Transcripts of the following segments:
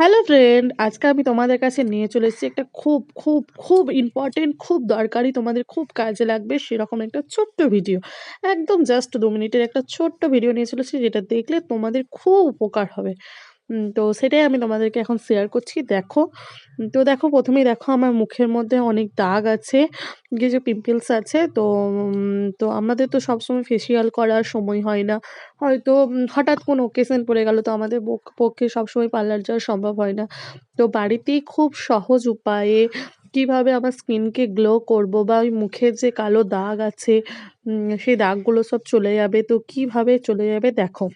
Hello friend আজকে আমি তোমাদের কাছে নিয়ে চলে এসেছি একটা খুব খুব খুব ইম্পর্টেন্ট খুব দরকারি, তোমাদের খুব কাজে লাগবে সেরকম একটা ছোট্ট ভিডিও একদম জাস্ট দু মিনিটের একটা ছোট্ট ভিডিও নিয়ে চলেছি যেটা দেখলে তোমাদের খুব উপকার হবে। তো সেটাই আমি তোমাদেরকে এখন শেয়ার করছি, দেখো। তো দেখো, প্রথমেই দেখো আমার মুখের মধ্যে অনেক দাগ আছে কিছু পিম্পলস আছে, তো তো আমাদের তো সবসময় ফেসিয়াল করার সময় হয় না। হয়তো হঠাৎ কোনো ওকেশন পড়ে গেল, তো আমাদের পক- পক্ষে সবসময় পার্লার যাওয়া সম্ভব হয় না। তো বাড়িতেই খুব সহজ উপায়ে কীভাবে আমার স্কিনকে গ্লো করব বা ওই মুখের যে কালো দাগ আছে সেই দাগগুলো সব চলে যাবে, তো কীভাবে চলে যাবে, দেখো।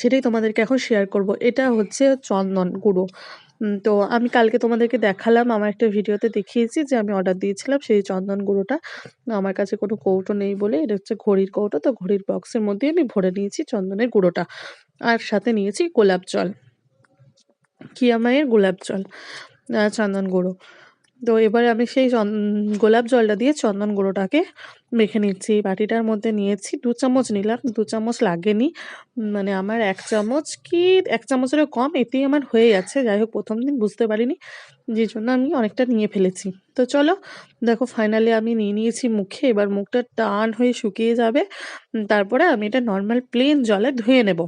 সেটাই তোমাদেরকে এখন শেয়ার করব। এটা হচ্ছে চন্দন গুঁড়ো। তো আমি কালকে তোমাদেরকে দেখালাম, আমার একটা ভিডিওতে দেখিয়েছি যে আমি অর্ডার দিয়েছিলাম সেই চন্দন গুঁড়োটা। আমার কাছে কোনো কৌটো নেই বলে, এটা হচ্ছে ঘড়ির কৌটো, তো ঘড়ির বক্সের মধ্যে আমি ভরে নিয়েছি চন্দনের গুঁড়োটা। আর সাথে নিয়েছি গোলাপ জল কিয়া মায়ের গোলাপ জল চন্দন গুঁড়ো। তো এবারে আমি সেই গোলাপ জলটা দিয়ে চন্দন গুঁড়োটাকে মেখে নিচ্ছি। বাটিটার মধ্যে নিয়েছি দু চামচ নিলাম, দু চামচ লাগেনি। মানে আমার এক চামচ কি, এক চামচেরও কম, এতেই আমার হয়ে যাচ্ছে। যাই হোক, প্রথম দিন বুঝতে পারিনি, যে জন্য আমি অনেকটা নিয়ে ফেলেছি। তো চলো, দেখো ফাইনালি আমি নিয়ে নিয়েছি মুখে। এবার মুখটা টান হয়ে শুকিয়ে যাবে। তারপরে আমি এটা নর্মাল প্লেন জলে ধুয়ে নেব।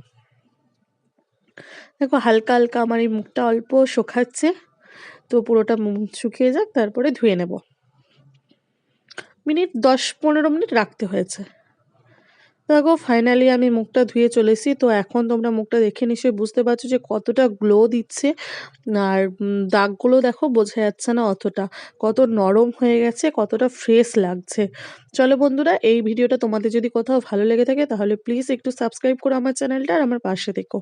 দেখো হালকা হালকা আমার এই মুখটা অল্প শুকাচ্ছে। তো পুরোটা শুকিয়ে যাক, তারপরে ধুয়ে নেব। মিনিট দশ পনেরো মিনিট রাখতে হয়েছে। দেখো ফাইনালি আমি মুখটা ধুয়ে চলেছি, তো এখন তোমরা মুখটা দেখে নিশ্চয়ই বুঝতে পারছ যে কতটা গ্লো দিচ্ছে। আর দাগগুলো দেখো, বোঝা যাচ্ছে না অতটা। কত নরম হয়ে গেছে, কতটা ফ্রেশ লাগছে। চলো বন্ধুরা, এই ভিডিওটা তোমাদের যদি কোথাও ভালো লেগে থাকে, তাহলে প্লিজ একটু সাবস্ক্রাইব করো আমার চ্যানেলটা আর আমার পাশে দেখো